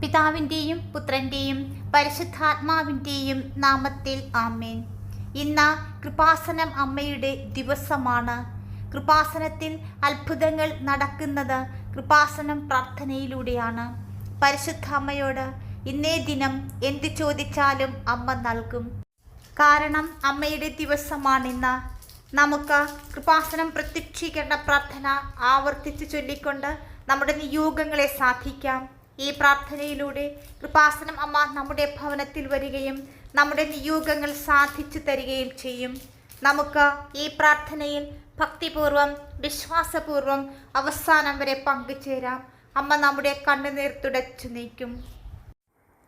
പിതാവിന്റെയും പുത്രന്റെയും പരിശുദ്ധാത്മാവിന്റെയും നാമത്തിൽ ആമേൻ. ഇന്ന് കൃപാസനം അമ്മയുടെ ദിവസമാണ്. കൃപാസനത്തിൽ അത്ഭുതങ്ങൾ നടക്കുന്നത് കൃപാസനം പ്രാർത്ഥനയിലൂടെയാണ്. പരിശുദ്ധ അമ്മയോട് ഇന്നേ ദിനം എന്ത് ചോദിച്ചാലും അമ്മ നൽകും. കാരണം അമ്മയുടെ ദിവസമാണിന്ന്. നമുക്ക് കൃപാസനം പ്രത്യക്ഷീകരണ പ്രാർത്ഥന ആവർത്തിച്ച് ചൊല്ലിക്കൊണ്ട് നമ്മുടെ നിയോഗങ്ങളെ സാധിക്കാം. ഈ പ്രാർത്ഥനയിലൂടെ കൃപാസനം അമ്മ നമ്മുടെ ഭവനത്തിൽ വരികയും നമ്മുടെ നിയോഗങ്ങൾ സാധിച്ചു തരികയും ചെയ്യും. നമുക്ക് ഈ പ്രാർത്ഥനയിൽ ഭക്തിപൂർവം വിശ്വാസപൂർവം അവസാനം വരെ പങ്കുചേരാം. അമ്മ നമ്മുടെ കണ്ണുനീർ തുടച്ചു നീക്കും.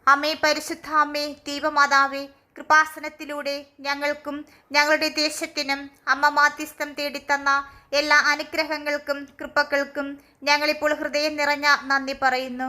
അമ്മേ പരിശുദ്ധ അമ്മേ ദീപമാതാവേ കൃപാസനത്തിലൂടെ ഞങ്ങൾക്കും ഞങ്ങളുടെ ദേശത്തിനും അമ്മ മാധ്യസ്ഥം തേടിത്തന്ന എല്ലാ അനുഗ്രഹങ്ങൾക്കും കൃപകൾക്കും ഞങ്ങളിപ്പോൾ ഹൃദയം നിറഞ്ഞ നന്ദി പറയുന്നു.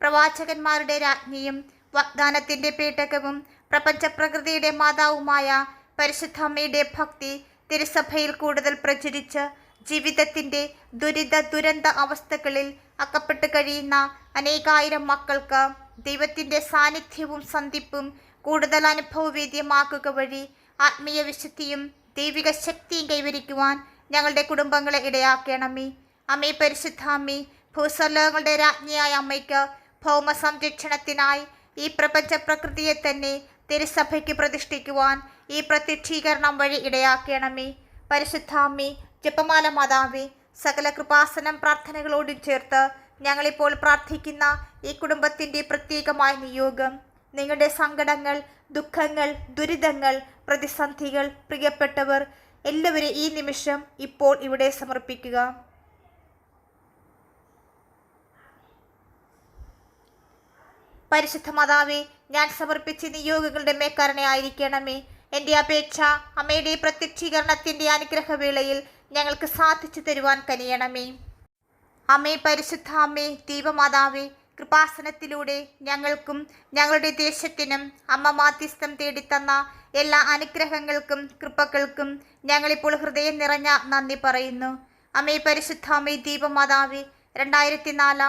പ്രവാചകന്മാരുടെ രാജ്ഞിയും വാഗ്ദാനത്തിന്റെ പേട്ടകവും പ്രപഞ്ചപ്രകൃതിയുടെ മാതാവുമായ പരിശുദ്ധമ്മയുടെ ഭക്തി തിരുസഭയിൽ കൂടുതൽ പ്രചരിച്ച് ജീവിതത്തിന്റെ ദുരിത ദുരന്ത അവസ്ഥകളിൽ അക്കപ്പെട്ട് കഴിയുന്ന അനേകായിരം മക്കൾക്ക് ദൈവത്തിന്റെ സാന്നിധ്യവും സന്ധിപ്പും കൂടുതൽ അനുഭവവേദ്യമാക്കുക വഴി ആത്മീയ വിശുദ്ധിയും ദൈവിക ശക്തിയും കൈവരിക്കുവാൻ ഞങ്ങളുടെ കുടുംബങ്ങളെ ഇടയാക്കണമേ. അമ്മേ പരിശുദ്ധ അമ്മേ ഭൂസ്വലോകങ്ങളുടെ രാജ്ഞിയായ അമ്മയ്ക്ക് ഭൗമ സംരക്ഷണത്തിനായി ഈ പ്രപഞ്ച പ്രകൃതിയെ തന്നെ തിരുസഭയ്ക്ക് പ്രതിഷ്ഠിക്കുവാൻ ഈ പ്രത്യക്ഷീകരണം വഴി ഇടയാക്കണമേ. പരിശുദ്ധ അമ്മേ ജപമാല മാതാവേ സകല കൃപാസനം പ്രാർത്ഥനകളോടും ചേർത്ത് ഞങ്ങളിപ്പോൾ പ്രാർത്ഥിക്കുന്ന ഈ കുടുംബത്തിന്റെ പ്രത്യേകമായ നിയോഗം. നിങ്ങളുടെ സങ്കടങ്ങൾ ദുഃഖങ്ങൾ ദുരിതങ്ങൾ പ്രതിസന്ധികൾ പ്രിയപ്പെട്ടവർ എല്ലാവരും ഈ നിമിഷം ഇപ്പോൾ ഇവിടെ സമർപ്പിക്കുക. പരിശുദ്ധ മാതാവേ ഞാൻ സമർപ്പിച്ച നിയോഗങ്ങളുടെ മേക്കാരണയായിരിക്കണമേ എന്റെ അപേക്ഷ അമ്മയുടെ പ്രത്യക്ഷീകരണത്തിന്റെ അനുഗ്രഹവേളയിൽ ഞങ്ങൾക്ക് സാധിച്ചു തരുവാൻ കനിയണമേ. അമ്മേ പരിശുദ്ധ അമ്മേ ദീപമാതാവേ കൃപാസനത്തിലൂടെ ഞങ്ങൾക്കും ഞങ്ങളുടെ ദേശത്തിനും അമ്മ മാധ്യസ്ഥം തേടിത്തന്ന എല്ലാ അനുഗ്രഹങ്ങൾക്കും കൃപകൾക്കും ഞങ്ങളിപ്പോൾ ഹൃദയം നിറഞ്ഞ നന്ദി പറയുന്നു. അമ്മേ പരിശുദ്ധ അമ്മേ ദീപമാതാവേ രണ്ടായിരത്തി നാല്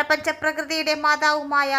പേട്ടകവും പ്രപഞ്ചപ്രകൃതിയുടെ മാതാവുമായ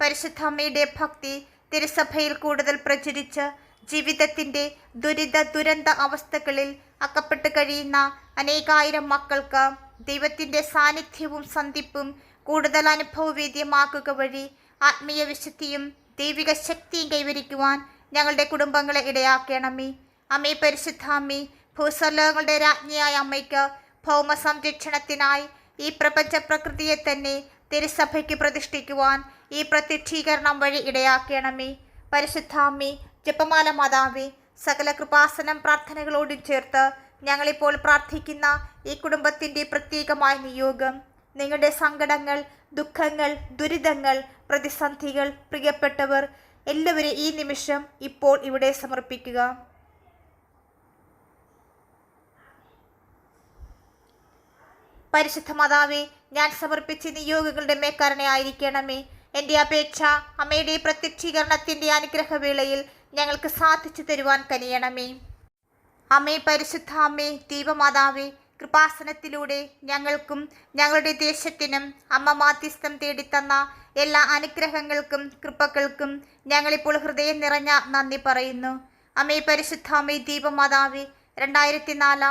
പരിശുദ്ധ അമ്മയുടെ ഭക്തി തിരുസഭയിൽ കൂടുതൽ പ്രചരിച്ച് ജീവിതത്തിന്റെ ദുരിത ദുരന്ത അവസ്ഥകളിൽ അക്കപ്പെട്ട് കഴിയുന്ന അനേകായിരം മക്കൾക്ക് ദൈവത്തിന്റെ സാന്നിധ്യവും സന്ധിപ്പും കൂടുതൽ അനുഭവവേദ്യമാക്കുക വഴി ആത്മീയ വിശുദ്ധിയും ദൈവിക ശക്തിയും കൈവരിക്കുവാൻ ഞങ്ങളുടെ കുടുംബങ്ങളെ ഇടയാക്കണമേ. അമ്മേ പരിശുദ്ധ അമ്മേ ഭൂസ്വലോകങ്ങളുടെ രാജ്ഞിയായ അമ്മയ്ക്ക് ഭൗമ സംരക്ഷണത്തിനായി ഈ പ്രപഞ്ച പ്രകൃതിയെ തന്നെ തിരുസഭയ്ക്ക് പ്രതിഷ്ഠിക്കുവാൻ ഈ പ്രത്യക്ഷീകരണം വഴി ഇടയാക്കണമേ. പരിശുദ്ധാമ്മി ജപമാല മാതാവി സകല കൃപാസനം പ്രാർത്ഥനകളോടും ചേർത്ത് ഞങ്ങളിപ്പോൾ പ്രാർത്ഥിക്കുന്ന ഈ കുടുംബത്തിന്റെ പ്രത്യേകമായ നിയോഗം. നിങ്ങളുടെ സങ്കടങ്ങൾ ദുഃഖങ്ങൾ ദുരിതങ്ങൾ പ്രതിസന്ധികൾ പ്രിയപ്പെട്ടവർ എല്ലാവരും ഈ നിമിഷം ഇപ്പോൾ ഇവിടെ സമർപ്പിക്കുക. പരിശുദ്ധ മാതാവേ ഞാൻ സമർപ്പിച്ച നിയോഗങ്ങളുടെ മേക്കാരണയായിരിക്കണമേ എന്റെ അപേക്ഷ അമ്മയുടെ പ്രത്യക്ഷീകരണത്തിന്റെ അനുഗ്രഹവേളയിൽ ഞങ്ങൾക്ക് സാധിച്ചു തരുവാൻ കനിയണമേ. അമ്മേ പരിശുദ്ധ അമ്മേ ദീപമാതാവേ കൃപാസനത്തിലൂടെ ഞങ്ങൾക്കും ഞങ്ങളുടെ ദേശത്തിനും അമ്മ മാധ്യസ്ഥം തേടിത്തന്ന എല്ലാ അനുഗ്രഹങ്ങൾക്കും കൃപകൾക്കും ഞങ്ങളിപ്പോൾ ഹൃദയം നിറഞ്ഞ നന്ദി പറയുന്നു. അമ്മേ പരിശുദ്ധ അമ്മേ ദീപമാതാവേ രണ്ടായിരത്തി നാല്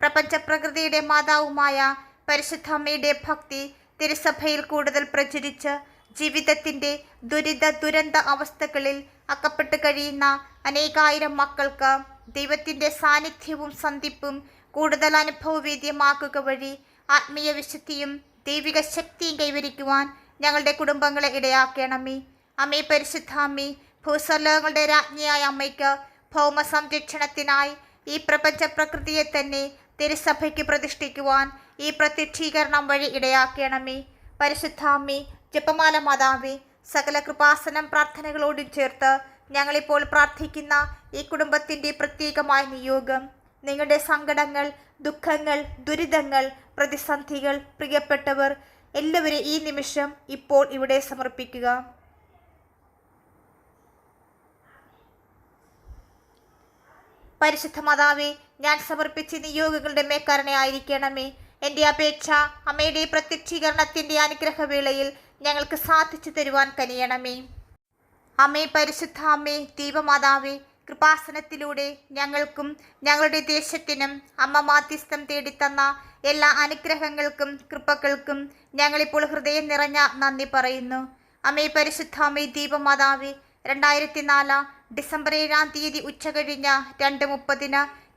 പ്രപഞ്ചപ്രകൃതിയുടെ മാതാവുമായ പരിശുദ്ധമ്മയുടെ ഭക്തി തിരുസഭയിൽ കൂടുതൽ പ്രചരിച്ച് ജീവിതത്തിന്റെ ദുരിത ദുരന്ത അവസ്ഥകളിൽ അക്കപ്പെട്ട് കഴിയുന്ന അനേകായിരം മക്കൾക്ക് ദൈവത്തിന്റെ സാന്നിധ്യവും സന്ധിപ്പും കൂടുതൽ അനുഭവവേദ്യമാക്കുക വഴി ആത്മീയ വിശുദ്ധിയും ദൈവിക ശക്തിയും കൈവരിക്കുവാൻ ഞങ്ങളുടെ കുടുംബങ്ങളെ ഇടയാക്കണമേ. അമ്മേ പരിശുദ്ധ അമ്മേ ഭൂസ്വലോകങ്ങളുടെ രാജ്ഞിയായ അമ്മയ്ക്ക് ഭൗമ സംരക്ഷണത്തിനായി ഈ പ്രപഞ്ച പ്രകൃതിയെ തന്നെ തിരുസഭയ്ക്ക് പ്രതിഷ്ഠിക്കുവാൻ ഈ പ്രത്യക്ഷീകരണം വഴി ഇടയാക്കണമേ. പരിശുദ്ധാമ്മി ജപമാല മാതാവി സകല കൃപാസനം പ്രാർത്ഥനകളോടും ചേർത്ത് ഞങ്ങളിപ്പോൾ പ്രാർത്ഥിക്കുന്ന ഈ കുടുംബത്തിന്റെ പ്രത്യേകമായ നിയോഗം. നിങ്ങളുടെ സങ്കടങ്ങൾ ദുഃഖങ്ങൾ ദുരിതങ്ങൾ പ്രതിസന്ധികൾ പ്രിയപ്പെട്ടവർ എല്ലാവരെയും ഈ നിമിഷം ഇപ്പോൾ ഇവിടെ സമർപ്പിക്കുക. പരിശുദ്ധ മാതാവേ ഞാൻ സമർപ്പിച്ച നിയോഗങ്ങളുടെ മേക്കാരനെ ആയിരിക്കണമേ. എന്റെ അപേക്ഷ അമ്മയുടെ പ്രത്യക്ഷീകരണത്തിന്റെ അനുഗ്രഹവേളയിൽ ഞങ്ങൾക്ക് സാധിച്ചു തരുവാൻ കനിയണമേ. അമ്മേ പരിശുദ്ധ അമ്മേ ദീപമാതാവേ കൃപാസനത്തിലൂടെ ഞങ്ങൾക്കും ഞങ്ങളുടെ ദേശത്തിനും അമ്മ മാധ്യസ്ഥം തേടിത്തന്ന എല്ലാ അനുഗ്രഹങ്ങൾക്കും കൃപകൾക്കും ഞങ്ങളിപ്പോൾ ഹൃദയം നിറഞ്ഞ നന്ദി പറയുന്നു. അമ്മേ പരിശുദ്ധ അമ്മേ ദീപമാതാവേ രണ്ടായിരത്തി നാല് ഡിസംബർ ഏഴാം തീയതി ഉച്ച കഴിഞ്ഞ രണ്ട് മുപ്പതിന്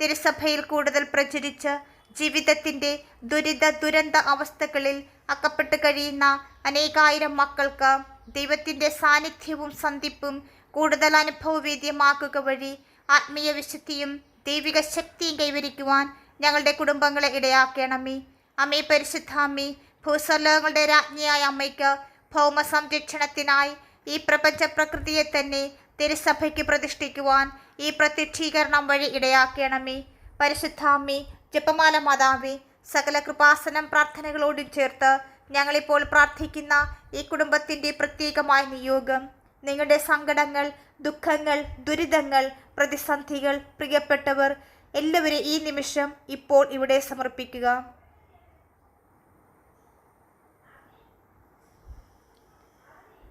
തിരുസഭയിൽ കൂടുതൽ പ്രചരിച്ച് ജീവിതത്തിന്റെ ദുരിത ദുരന്ത അവസ്ഥകളിൽ അക്കപ്പെട്ട് കഴിയുന്ന അനേകായിരം മക്കൾക്ക് ദൈവത്തിന്റെ സാന്നിധ്യവും സന്ധിപ്പും കൂടുതൽ അനുഭവവേദ്യമാക്കുക വഴി ആത്മീയ വിശുദ്ധിയും ദൈവിക ശക്തിയും കൈവരിക്കുവാൻ ഞങ്ങളുടെ കുടുംബങ്ങളെ ഇടയാക്കണമേ. അമ്മേ പരിശുദ്ധ അമ്മേ ഭൂസ്വലോകങ്ങളുടെ രാജ്ഞിയായ അമ്മയ്ക്ക് ഭൗമ സംരക്ഷണത്തിനായി ഈ പ്രപഞ്ച പ്രകൃതിയെ തന്നെ തിരുസഭയ്ക്ക് പ്രതിഷ്ഠിക്കുവാൻ ഈ പ്രത്യക്ഷീകരണം വഴി ഇടയാക്കണമേ. പരിശുദ്ധാമ്മി ജപമാല മാതാവേ സകല കൃപാസനം പ്രാർത്ഥനകളോടും ചേർത്ത് ഞങ്ങളിപ്പോൾ പ്രാർത്ഥിക്കുന്ന ഈ കുടുംബത്തിന്റെ പ്രത്യേകമായ നിയോഗം. നിങ്ങളുടെ സങ്കടങ്ങൾ ദുഃഖങ്ങൾ ദുരിതങ്ങൾ പ്രതിസന്ധികൾ പ്രിയപ്പെട്ടവർ എല്ലാവരെ ഈ നിമിഷം ഇപ്പോൾ ഇവിടെ സമർപ്പിക്കുക.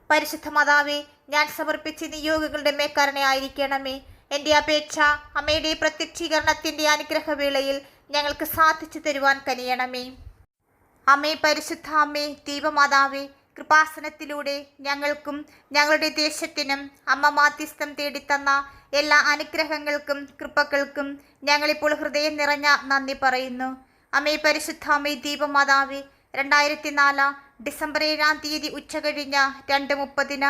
പരിശുദ്ധ മാതാവേ ഞാൻ സമർപ്പിച്ച നിയോഗങ്ങളുടെ മേക്കാരണയായിരിക്കണമേ എന്റെ അപേക്ഷ അമ്മയുടെ പ്രത്യക്ഷീകരണത്തിന്റെ അനുഗ്രഹവേളയിൽ ഞങ്ങൾക്ക് സാധിച്ചു തരുവാൻ കനിയണമേ. അമ്മേ പരിശുദ്ധ അമ്മേ ദീപമാതാവേ കൃപാസനത്തിലൂടെ ഞങ്ങൾക്കും ഞങ്ങളുടെ ദേശത്തിനും അമ്മ മാധ്യസ്ഥം തേടിത്തന്ന എല്ലാ അനുഗ്രഹങ്ങൾക്കും കൃപകൾക്കും ഞങ്ങളിപ്പോൾ ഹൃദയം നിറഞ്ഞ നന്ദി പറയുന്നു. അമ്മേ പരിശുദ്ധ അമ്മേ ദീപമാതാവേ രണ്ടായിരത്തി നാല് ഡിസംബർ ഏഴാം തീയതി ഉച്ച കഴിഞ്ഞ രണ്ട് മുപ്പതിന്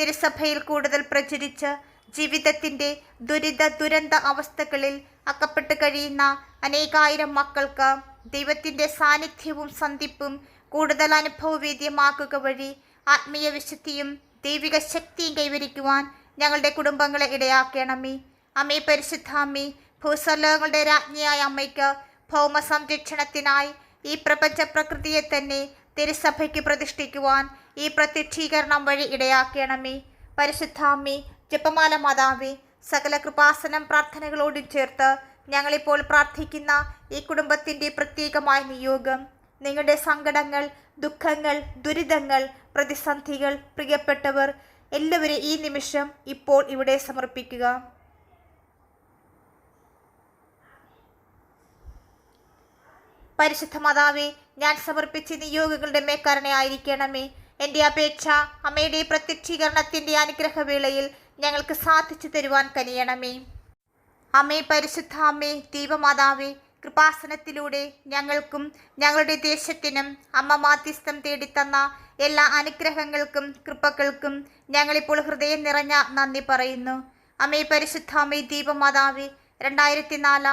തിരുസഭയിൽ കൂടുതൽ പ്രചരിച്ച് ജീവിതത്തിന്റെ ദുരിത ദുരന്ത അവസ്ഥകളിൽ അക്കപ്പെട്ട് കഴിയുന്ന അനേകായിരം മക്കൾക്ക് ദൈവത്തിന്റെ സാന്നിധ്യവും സന്ധിപ്പും കൂടുതൽ അനുഭവവേദ്യമാക്കുക വഴി ആത്മീയ വിശുദ്ധിയും ദൈവിക ശക്തിയും കൈവരിക്കുവാൻ ഞങ്ങളുടെ കുടുംബങ്ങളെ ഇടയാക്കണമേ. അമ്മേ പരിശുദ്ധ അമ്മേ ഭൂസ്വലോകങ്ങളുടെ രാജ്ഞിയായ അമ്മയ്ക്ക് ഭൗമ സംരക്ഷണത്തിനായി ഈ പ്രപഞ്ച പ്രകൃതിയെ തന്നെ തിരുസഭയ്ക്ക് പ്രതിഷ്ഠിക്കുവാൻ ഈ പ്രത്യക്ഷീകരണം വഴി ഇടയാക്കണമേ. പരിശുദ്ധാമ്മി ജപമാല മാതാവി സകല കൃപാസനം പ്രാർത്ഥനകളോടും ചേർത്ത് ഞങ്ങളിപ്പോൾ പ്രാർത്ഥിക്കുന്ന ഈ കുടുംബത്തിന്റെ പ്രത്യേകമായ നിയോഗം. നിങ്ങളുടെ സങ്കടങ്ങൾ ദുഃഖങ്ങൾ ദുരിതങ്ങൾ പ്രതിസന്ധികൾ പ്രിയപ്പെട്ടവർ എല്ലാവരും ഈ നിമിഷം ഇപ്പോൾ ഇവിടെ സമർപ്പിക്കുക. പരിശുദ്ധ മാതാവേ ഞാൻ സമർപ്പിച്ച നിയോഗങ്ങളുടെ മേക്കാരണയായിരിക്കണമേ എന്റെ അപേക്ഷ അമ്മയുടെ പ്രത്യക്ഷീകരണത്തിന്റെ അനുഗ്രഹവേളയിൽ ഞങ്ങൾക്ക് സാധിച്ചു തരുവാൻ കനിയണമേ. അമ്മേ പരിശുദ്ധ അമ്മേ ദീപമാതാവേ കൃപാസനത്തിലൂടെ ഞങ്ങൾക്കും ഞങ്ങളുടെ ദേശത്തിനും അമ്മ മാധ്യസ്ഥം തേടിത്തന്ന എല്ലാ അനുഗ്രഹങ്ങൾക്കും കൃപകൾക്കും ഞങ്ങളിപ്പോൾ ഹൃദയം നിറഞ്ഞ നന്ദി പറയുന്നു. അമ്മേ പരിശുദ്ധ അമ്മേ ദീപമാതാവേ രണ്ടായിരത്തി നാല്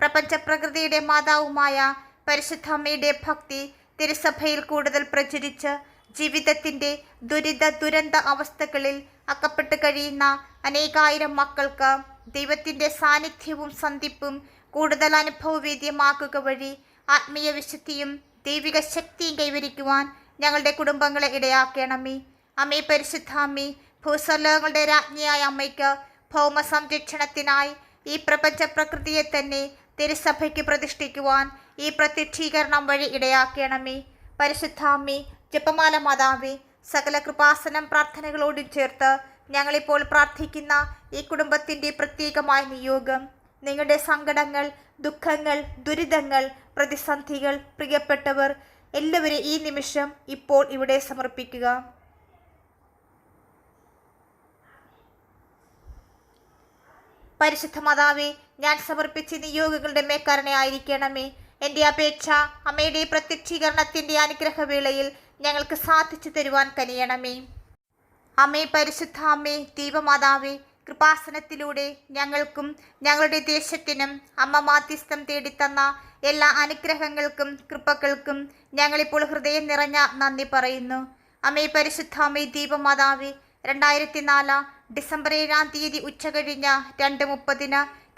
പ്രപഞ്ചപ്രകൃതിയുടെ മാതാവുമായ പരിശുദ്ധമ്മയുടെ ഭക്തി തിരുസഭയിൽ കൂടുതൽ പ്രചരിച്ച് ജീവിതത്തിന്റെ ദുരിത ദുരന്ത അവസ്ഥകളിൽ അക്കപ്പെട്ട് കഴിയുന്ന അനേകായിരം മക്കൾക്ക് ദൈവത്തിന്റെ സാന്നിധ്യവും സന്ധിപ്പും കൂടുതൽ അനുഭവവേദ്യമാക്കുക വഴി ആത്മീയ വിശുദ്ധിയും ദൈവിക ശക്തിയും കൈവരിക്കുവാൻ ഞങ്ങളുടെ കുടുംബങ്ങളെ ഇടയാക്കണമേ. അമ്മേ പരിശുദ്ധ അമ്മേ ഭൂസ്വലോകങ്ങളുടെ രാജ്ഞിയായ അമ്മയ്ക്ക് ഭൗമ സംരക്ഷണത്തിനായി ഈ പ്രപഞ്ച പ്രകൃതിയെ തന്നെ തിരുസഭയ്ക്ക് പ്രതിഷ്ഠിക്കുവാൻ ഈ പ്രത്യക്ഷീകരണം വഴി ഇടയാക്കണമേ. പരിശുദ്ധാമ്മി ജപമാല മാതാവി സകല കൃപാസനം പ്രാർത്ഥനകളോടും ചേർത്ത് ഞങ്ങളിപ്പോൾ പ്രാർത്ഥിക്കുന്ന ഈ കുടുംബത്തിന്റെ പ്രത്യേകമായ നിയോഗം. നിങ്ങളുടെ സങ്കടങ്ങൾ ദുഃഖങ്ങൾ ദുരിതങ്ങൾ പ്രതിസന്ധികൾ പ്രിയപ്പെട്ടവർ എല്ലാവരും ഈ നിമിഷം ഇപ്പോൾ ഇവിടെ സമർപ്പിക്കുക. പരിശുദ്ധ മാതാവേ ഞാൻ സമർപ്പിച്ച നിയോഗങ്ങളുടെ മേക്കാരണയായിരിക്കണമേ എന്റെ അപേക്ഷ അമ്മയുടെ പ്രത്യക്ഷീകരണത്തിന്റെ അനുഗ്രഹവേളയിൽ ഞങ്ങൾക്ക് സാധിച്ചു തരുവാൻ കനിയണമേ. അമ്മേ പരിശുദ്ധ അമ്മേ ദീപമാതാവേ കൃപാസനത്തിലൂടെ ഞങ്ങൾക്കും ഞങ്ങളുടെ ദേശത്തിനും അമ്മ മാധ്യസ്ഥം തേടിത്തന്ന എല്ലാ അനുഗ്രഹങ്ങൾക്കും കൃപകൾക്കും ഞങ്ങളിപ്പോൾ ഹൃദയം നിറഞ്ഞ നന്ദി പറയുന്നു. അമ്മേ പരിശുദ്ധ അമ്മേ ദീപമാതാവേ രണ്ടായിരത്തി നാല് ഡിസംബർ ഏഴാം തീയതി ഉച്ച കഴിഞ്ഞ രണ്ട് മുപ്പതിന്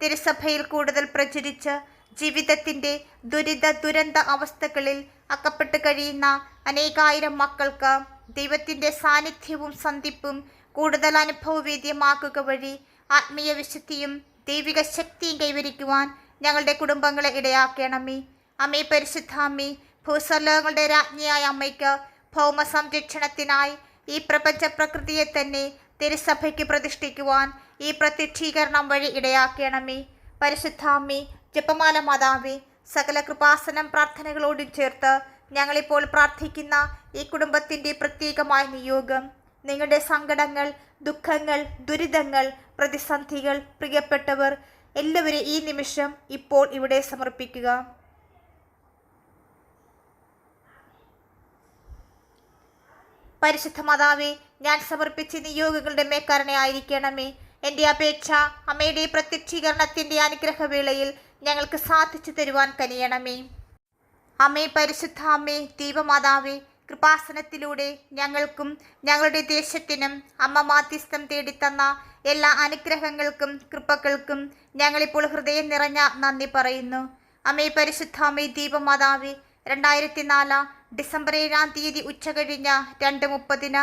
തിരുസഭയിൽ കൂടുതൽ പ്രചരിച്ച് ജീവിതത്തിന്റെ ദുരിത ദുരന്ത അവസ്ഥകളിൽ അക്കപ്പെട്ട് കഴിയുന്ന അനേകായിരം മക്കൾക്ക് ദൈവത്തിന്റെ സാന്നിധ്യവും സന്ധിപ്പും കൂടുതൽ അനുഭവവേദ്യമാക്കുക വഴി ആത്മീയ വിശുദ്ധിയും ദൈവിക ശക്തിയും കൈവരിക്കുവാൻ ഞങ്ങളുടെ കുടുംബങ്ങളെ ഇടയാക്കണമേ. അമ്മേ പരിശുദ്ധ അമ്മേ ഭൂസ്വലോകങ്ങളുടെ രാജ്ഞിയായ അമ്മയ്ക്ക് ഭൗമ സംരക്ഷണത്തിനായി ഈ പ്രപഞ്ച പ്രകൃതിയെ തന്നെ തിരുസഭയ്ക്ക് പ്രതിഷ്ഠിക്കുവാൻ ഈ പ്രത്യക്ഷീകരണം വഴി ഇടയാക്കണമേ. പരിശുദ്ധാമ്മി ജപമാല മാതാവേ സകല കൃപാസനം പ്രാർത്ഥനകളോടും ചേർത്ത് ഞങ്ങളിപ്പോൾ പ്രാർത്ഥിക്കുന്ന ഈ കുടുംബത്തിന്റെ പ്രത്യേകമായ നിയോഗം. നിങ്ങളുടെ സങ്കടങ്ങൾ ദുഃഖങ്ങൾ ദുരിതങ്ങൾ പ്രതിസന്ധികൾ പ്രിയപ്പെട്ടവർ എല്ലാവരും ഈ നിമിഷം ഇപ്പോൾ ഇവിടെ സമർപ്പിക്കുക. പരിശുദ്ധ മാതാവേ ഞാൻ സമർപ്പിച്ച നിയോഗങ്ങളുടെ മേക്കാരണയായിരിക്കണമേ എന്റെ അപേക്ഷ അമ്മയുടെ പ്രത്യക്ഷീകരണത്തിന്റെ അനുഗ്രഹവേളയിൽ ഞങ്ങൾക്ക് സാധിച്ചു തരുവാൻ കനിയണമേ. അമ്മേ പരിശുദ്ധ അമ്മേ ദീപമാതാവേ കൃപാസനത്തിലൂടെ ഞങ്ങൾക്കും ഞങ്ങളുടെ ദേശത്തിനും അമ്മ മാധ്യസ്ഥം തേടിത്തന്ന എല്ലാ അനുഗ്രഹങ്ങൾക്കും കൃപകൾക്കും ഞങ്ങളിപ്പോൾ ഹൃദയം നിറഞ്ഞ നന്ദി പറയുന്നു. അമ്മേ പരിശുദ്ധ അമ്മേ ദീപമാതാവേ രണ്ടായിരത്തി നാല് ഡിസംബർ ഏഴാം തീയതി ഉച്ച കഴിഞ്ഞ രണ്ട് മുപ്പതിന്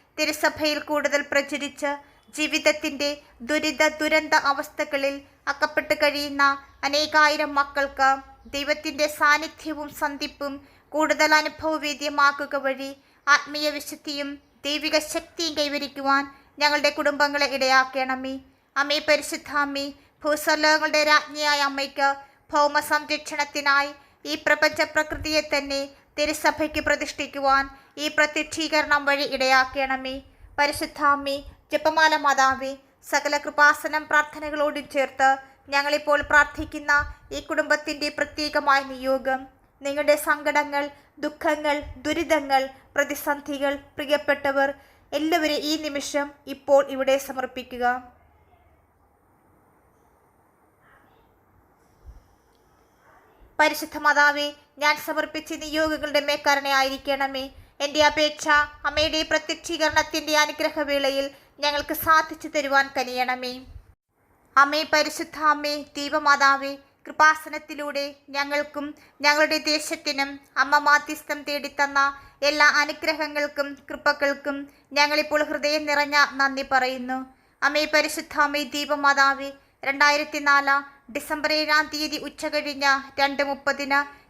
തിരുസഭയിൽ കൂടുതൽ പ്രചരിച്ച് ജീവിതത്തിന്റെ ദുരിത ദുരന്ത അവസ്ഥകളിൽ അകപ്പെട്ട് കഴിയുന്ന അനേകായിരം മക്കൾക്ക് ദൈവത്തിന്റെ സാന്നിധ്യവും സന്ധിപ്പും കൂടുതൽ അനുഭവവേദ്യമാക്കുക വഴി ആത്മീയ വിശുദ്ധിയും ദൈവിക ശക്തിയും കൈവരിക്കുവാൻ ഞങ്ങളുടെ കുടുംബങ്ങളെ ഇടയാക്കണമേ. അമ്മേ പരിശുദ്ധ അമ്മേ ഭൂസ്വലോകങ്ങളുടെ രാജ്ഞിയായ അമ്മയ്ക്ക് ഭൗമ സംരക്ഷണത്തിനായി ഈ പ്രപഞ്ച പ്രകൃതിയെ തന്നെ തിരുസഭയ്ക്ക് പ്രതിഷ്ഠിക്കുവാൻ ഈ പ്രത്യക്ഷീകരണം വഴി ഇടയാക്കണമേ. പരിശുദ്ധാമ്മി ജപമാല മാതാവേ സകല കൃപാസനം പ്രാർത്ഥനകളോടും ചേർത്ത് ഞങ്ങളിപ്പോൾ പ്രാർത്ഥിക്കുന്ന ഈ കുടുംബത്തിന്റെ പ്രത്യേകമായ നിയോഗം. നിങ്ങളുടെ സങ്കടങ്ങൾ ദുഃഖങ്ങൾ ദുരിതങ്ങൾ പ്രതിസന്ധികൾ പ്രിയപ്പെട്ടവർ എല്ലാവരും ഈ നിമിഷം ഇപ്പോൾ ഇവിടെ സമർപ്പിക്കുക. പരിശുദ്ധ മാതാവേ ഞാൻ സമർപ്പിച്ച നിയോഗങ്ങളുടെ മേക്കാരനെ എന്റെ അപേക്ഷ അമ്മയുടെ പ്രത്യക്ഷീകരണത്തിന്റെ അനുഗ്രഹവേളയിൽ ഞങ്ങൾക്ക് സാധിച്ചു തരുവാൻ കനിയണമേ. അമ്മേ പരിശുദ്ധ അമ്മേ ദീപമാതാവേ കൃപാസനത്തിലൂടെ ഞങ്ങൾക്കും ഞങ്ങളുടെ ദേശത്തിനും അമ്മ മാധ്യസ്ഥം തേടിത്തന്ന എല്ലാ അനുഗ്രഹങ്ങൾക്കും കൃപകൾക്കും ഞങ്ങളിപ്പോൾ ഹൃദയം നിറഞ്ഞ നന്ദി പറയുന്നു. അമ്മേ പരിശുദ്ധ അമ്മേ ദീപമാതാവേ രണ്ടായിരത്തി നാല് ഡിസംബർ ഏഴാം തീയതി ഉച്ച കഴിഞ്ഞ രണ്ട് മുപ്പതിന്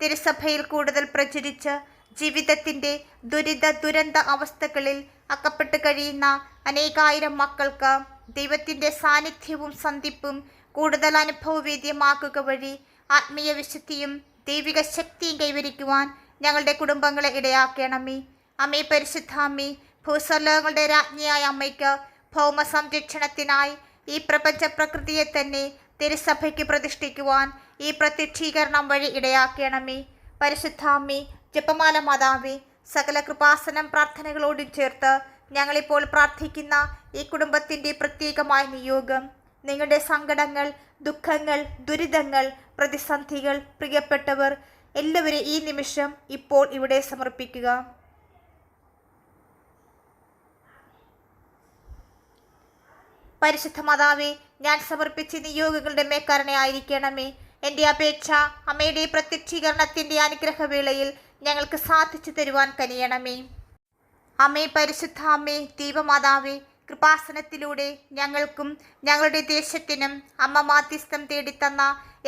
തിരുസഭയിൽ കൂടുതൽ പ്രചരിച്ച് ജീവിതത്തിന്റെ ദുരിത ദുരന്ത അവസ്ഥകളിൽ അകപ്പെട്ട് കഴിയുന്ന അനേകായിരം മക്കൾക്ക് ദൈവത്തിന്റെ സാന്നിധ്യവും സന്ധിപ്പും കൂടുതൽ അനുഭവവേദ്യമാക്കുക വഴി ആത്മീയ വിശുദ്ധിയും ദൈവിക ശക്തിയും കൈവരിക്കുവാൻ ഞങ്ങളുടെ കുടുംബങ്ങളെ ഇടയാക്കണമേ. അമ്മേ പരിശുദ്ധ അമ്മേ ഭൂസ്വലോകങ്ങളുടെ രാജ്ഞിയായ അമ്മയ്ക്ക് ഭൗമ സംരക്ഷണത്തിനായി ഈ പ്രപഞ്ച പ്രകൃതിയെ തന്നെ തിരുസഭയ്ക്ക് പ്രതിഷ്ഠിക്കുവാൻ ഈ പ്രത്യക്ഷീകരണം വഴി ഇടയാക്കണമേ. പരിശുദ്ധാമ്മി ജപമാല മാതാവേ സകല കൃപാസനം പ്രാർത്ഥനകളോടും ചേർത്ത് ഞങ്ങളിപ്പോൾ പ്രാർത്ഥിക്കുന്ന ഈ കുടുംബത്തിന്റെ പ്രത്യേകമായ നിയോഗം. നിങ്ങളുടെ സങ്കടങ്ങൾ ദുഃഖങ്ങൾ ദുരിതങ്ങൾ പ്രതിസന്ധികൾ പ്രിയപ്പെട്ടവർ എല്ലാവരും ഈ നിമിഷം ഇപ്പോൾ ഇവിടെ സമർപ്പിക്കുക. പരിശുദ്ധ മാതാവേ ഞാൻ സമർപ്പിച്ച നിയോഗങ്ങളുടെ മേക്കാരനെ ആയിരിക്കണമേ. എന്റെ അപേക്ഷ അമ്മയുടെ പ്രത്യക്ഷീകരണത്തിന്റെ അനുഗ്രഹവേളയിൽ ഞങ്ങൾക്ക് സാധിച്ചു തരുവാൻ കനിയണമേ. അമ്മേ പരിശുദ്ധ അമ്മേ ദീപമാതാവേ കൃപാസനത്തിലൂടെ ഞങ്ങൾക്കും ഞങ്ങളുടെ ദേശത്തിനും അമ്മ മാധ്യസ്ഥം തേടിത്തന്ന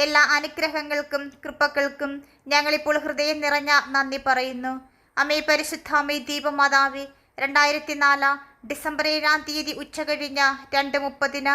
എല്ലാ അനുഗ്രഹങ്ങൾക്കും കൃപകൾക്കും ഞങ്ങളിപ്പോൾ ഹൃദയം നിറഞ്ഞ നന്ദി പറയുന്നു. അമ്മേ പരിശുദ്ധ അമ്മേ ദീപമാതാവേ രണ്ടായിരത്തി നാല് ഡിസംബർ ഏഴാം തീയതി ഉച്ച കഴിഞ്ഞ രണ്ട് മുപ്പതിന്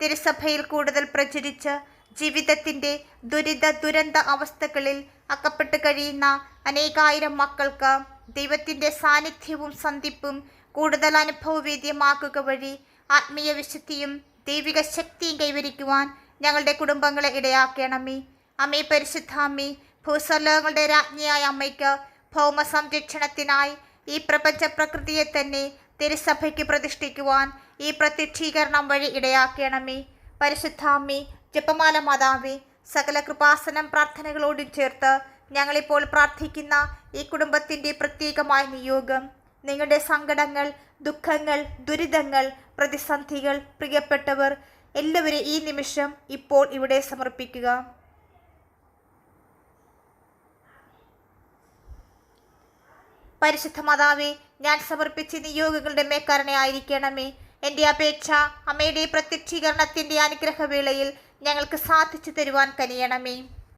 തിരുസഭയിൽ കൂടുതൽ പ്രചരിച്ച് ജീവിതത്തിന്റെ ദുരിത ദുരന്ത അവസ്ഥകളിൽ അകപ്പെട്ട് കഴിയുന്ന അനേകായിരം മക്കൾക്ക് ദൈവത്തിന്റെ സാന്നിധ്യവും സന്ധിപ്പും കൂടുതൽ അനുഭവവേദ്യമാക്കുക വഴി ആത്മീയ വിശുദ്ധിയും ദൈവിക ശക്തിയും കൈവരിക്കുവാൻ ഞങ്ങളുടെ കുടുംബങ്ങളെ ഇടയാക്കണമേ. അമ്മേ പരിശുദ്ധ അമ്മേ ഭൂസ്വലോകങ്ങളുടെ രാജ്ഞിയായ അമ്മയ്ക്ക് ഭൗമ സംരക്ഷണത്തിനായി ഈ പ്രപഞ്ച പ്രകൃതിയെ തന്നെ തിരുസഭയ്ക്ക് പ്രതിഷ്ഠിക്കുവാൻ ഈ പ്രത്യക്ഷീകരണം വഴി ഇടയാക്കണമേ. പരിശുദ്ധാമ്മി ജപമാല മാതാവി സകല കൃപാസനം പ്രാർത്ഥനകളോടും ചേർത്ത് ഞങ്ങളിപ്പോൾ പ്രാർത്ഥിക്കുന്ന ഈ കുടുംബത്തിന്റെ പ്രത്യേകമായ നിയോഗം. നിങ്ങളുടെ സങ്കടങ്ങൾ ദുഃഖങ്ങൾ ദുരിതങ്ങൾ പ്രതിസന്ധികൾ പ്രിയപ്പെട്ടവർ എല്ലാവരും ഈ നിമിഷം ഇപ്പോൾ ഇവിടെ സമർപ്പിക്കുക. പരിശുദ്ധ മാതാവേ ഞാൻ സമർപ്പിച്ച നിയോഗങ്ങളുടെ മേക്കാരനെ ആയിരിക്കണമേ. എന്റെ അപേക്ഷ അമ്മയുടെ പ്രത്യക്ഷീകരണത്തിന്റെ അനുഗ്രഹവേളയിൽ ഞങ്ങൾക്ക് സാധിച്ചു തരുവാൻ കനിയണമേ.